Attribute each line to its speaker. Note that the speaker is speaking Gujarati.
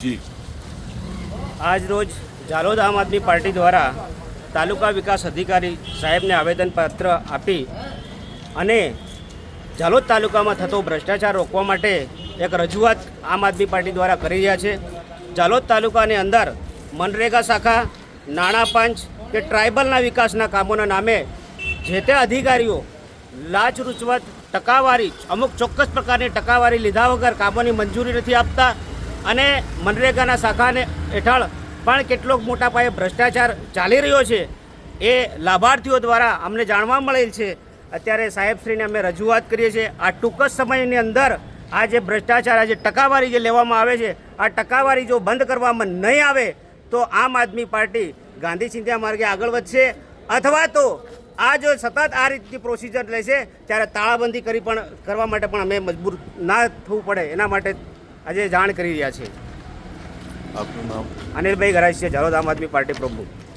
Speaker 1: આજ રોજ ઝાલોદ આમ આદમી પાર્ટી દ્વારા તાલુકા વિકાસ અધિકારી સાહેબને આવેદનપત્ર આપી અને ઝાલોદ તાલુકામાં થતો ભ્રષ્ટાચાર રોકવા માટે એક રજૂઆત આમ આદમી પાર્ટી દ્વારા કરી રહ્યા છે. ઝાલોદ તાલુકાની અંદર મનરેગા શાખા નાણાં પંચ કે ટ્રાઇબલના વિકાસના કામોના નામે જે તે અધિકારીઓ લાચ રૂચવત, ટકાવારી, અમુક ચોક્કસ પ્રકારની ટકાવારી લીધા વગર કામોની મંજૂરી નથી આપતા અને મનરેગાના શાખાને હેઠળ પણ કેટલોક મોટા પાયે ભ્રષ્ટાચાર ચાલી રહ્યો છે એ લાભાર્થીઓ દ્વારા અમને જાણવા મળેલ છે. અત્યારે સાહેબશ્રીને અમે રજૂઆત કરીએ છીએ. આ ટૂંક જ સમયની અંદર આ જે ભ્રષ્ટાચાર, આ જે ટકાવારી જે લેવામાં આવે છે, આ ટકાવારી જો બંધ કરવામાં નહીં આવે, તો આમ આદમી પાર્ટી ગાંધી ચિંધ્યા માર્ગે આગળ વધશે અથવા તો આ જો સતત આ રીતની પ્રોસિજર લેશે, ત્યારે તાળાબંધી કરી પણ, કરવા માટે પણ અમે મજબૂર ના થવું પડે. એના માટે આજે જાણ કરી રહ્યા છે.
Speaker 2: આપનું નામ?
Speaker 1: અનિલભાઈ ગરાજ છે ઝાલોદ આમ આદમી પાર્ટી પ્રમુખ.